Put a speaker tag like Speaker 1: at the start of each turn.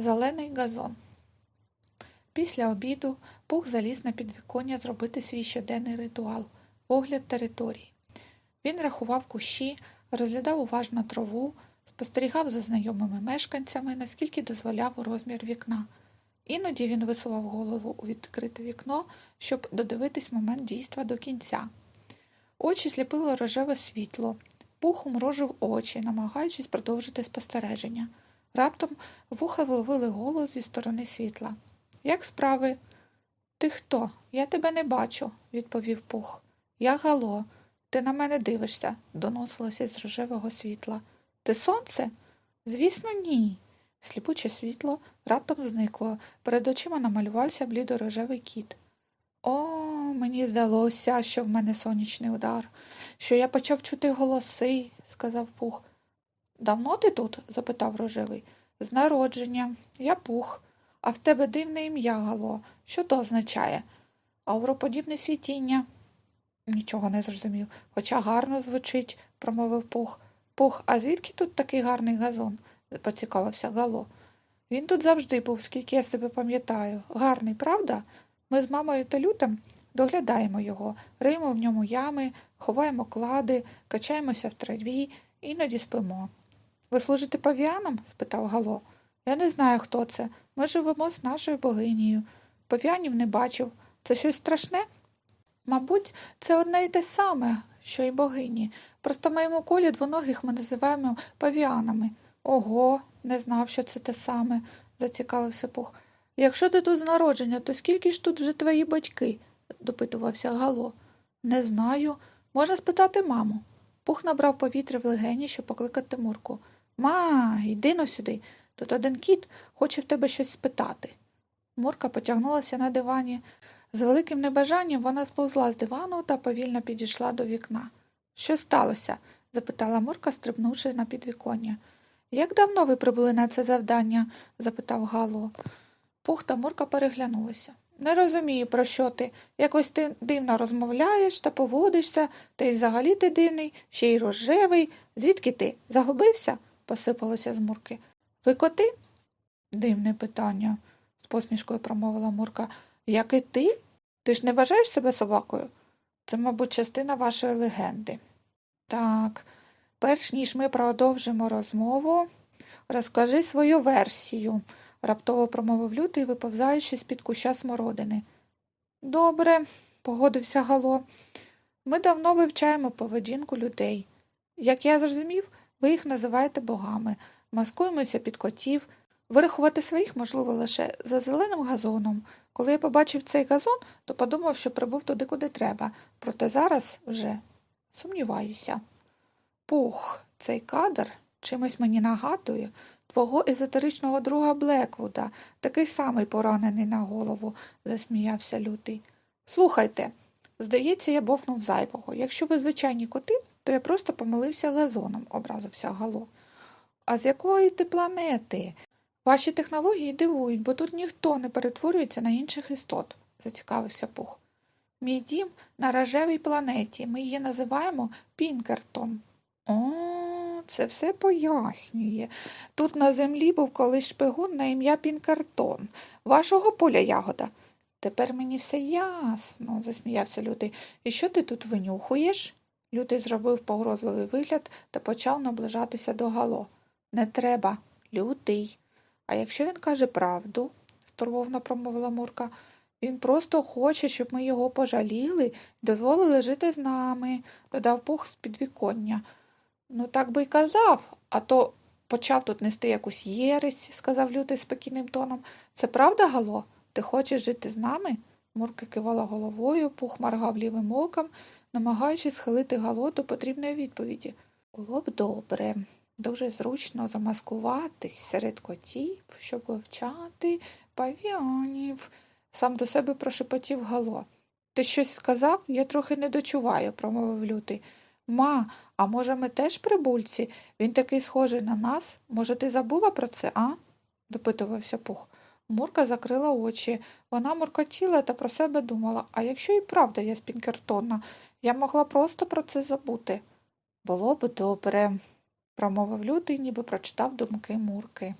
Speaker 1: Зелений газон. Після обіду Пух заліз на підвіконня зробити свій щоденний ритуал огляд території. Він рахував кущі, розглядав уважно траву, спостерігав за знайомими мешканцями, наскільки дозволяв розмір вікна. Іноді він висував голову у відкрите вікно, щоб додивитись момент дійства до кінця. Очі сліпило рожеве світло. Пух умрожив очі, намагаючись продовжити спостереження. Раптом вуха вловили голос зі сторони світла. Як справи? Ти хто? Я тебе не бачу, відповів Пух. Я Гало. Ти на мене дивишся, доносилося з рожевого світла. Ти сонце? Звісно, ні. Сліпуче світло раптом зникло. Перед очима намалювався блідорожевий кіт. О, мені здалося, що в мене сонячний удар, що я почав чути голоси, сказав Пух. Давно ти тут? запитав рожевий. З народження. Я пух. А в тебе дивне ім'я, Гало. Що то означає? Ауроподібне світіння. Нічого не зрозумів, хоча гарно звучить, промовив Пух. Пух, а звідки тут такий гарний газон? поцікавився Гало. Він тут завжди був, скільки я себе пам'ятаю. Гарний, правда? Ми з мамою та лютом доглядаємо його, риємо в ньому ями, ховаємо клади, качаємося в траві, іноді спимо. Ви служите павіанам? спитав Гало. Я не знаю, хто це. Ми живемо з нашою богинею. Павіанів не бачив. Це щось страшне? Мабуть, це одне і те саме, що й богині. Просто в моєму колі двоногих ми називаємо павіанами. Ого, не знав, що це те саме, зацікавився Пух. Якщо ти тут з народження, то скільки ж тут вже твої батьки? допитувався Гало. Не знаю. Можна спитати маму. Пух набрав повітря в легені, щоб покликати Мурку. Ма, йди но сюди. Тут один кіт хоче в тебе щось спитати. Мурка потягнулася на дивані. З великим небажанням вона сповзла з дивану та повільно підійшла до вікна. Що сталося? запитала Мурка, стрибнувши на підвіконня. Як давно ви прибули на це завдання? запитав Гало. Пух та Мурка переглянулися. Не розумію, про що ти. Якось ти дивно розмовляєш та поводишся, та й взагалі ти дивний, ще й рожевий. Звідки ти? Загубився? Посипалося з Мурки. Ви коти? Дивне питання, з посмішкою промовила Мурка. Як і ти? Ти ж не вважаєш себе собакою? Це, мабуть, частина вашої легенди. Так, перш ніж ми продовжимо розмову, розкажи свою версію, раптово промовив лютий, виповзаючи з під куща смородини. Добре, погодився Гало. Ми давно вивчаємо поведінку людей. Як я зрозумів, ви їх називаєте богами, маскуємося під котів, вирахувати своїх можливо лише за зеленим газоном. Коли я побачив цей газон, то подумав, що прибув туди, куди треба, проте зараз вже сумніваюся. Пух, цей кадр чимось мені нагадує твого езотеричного друга Блеквуда, такий самий поранений на голову, засміявся лютий. Слухайте, здається, я бовнув зайвого. Якщо ви звичайні коти, то я просто помилився газоном, образився Гало. А з якої ти планети? Ваші технології дивують, бо тут ніхто не перетворюється на інших істот, зацікавився Пух. Мій дім на рожевій планеті. Ми її називаємо Пінкертон. О, це все пояснює. Тут на землі був колись шпигун на ім'я Пінкертон. Вашого поля ягода. Тепер мені все ясно, засміявся Лютий. І що ти тут винюхуєш? Лютий зробив погрозливий вигляд та почав наближатися до Гало. Не треба, лютий. А якщо він каже правду, стурбовно промовила Мурка, він просто хоче, щоб ми його пожаліли і дозволили жити з нами, додав пух з підвіконня. Ну, так би й казав, а то почав тут нести якусь єресь, сказав лютий спокійним тоном. Це правда, Гало? Ти хочеш жити з нами? Мурка кивала головою, пух моргав лівим оком, намагаючись схилити Гало до потрібної відповіді. Було б добре. Дуже зручно замаскуватись серед котів, щоб вивчати павіанів. Сам до себе прошепотів Гало. Ти щось сказав? Я трохи не дочуваю, промовив лютий. Ма, а може, ми теж прибульці? Він такий схожий на нас. Може, ти забула про це, а? допитувався Пух. Мурка закрила очі. Вона муркотіла та про себе думала, а якщо і правда я з Пінкертона, я могла просто про це забути. Було б добре, промовив лютий, ніби прочитав думки Мурки.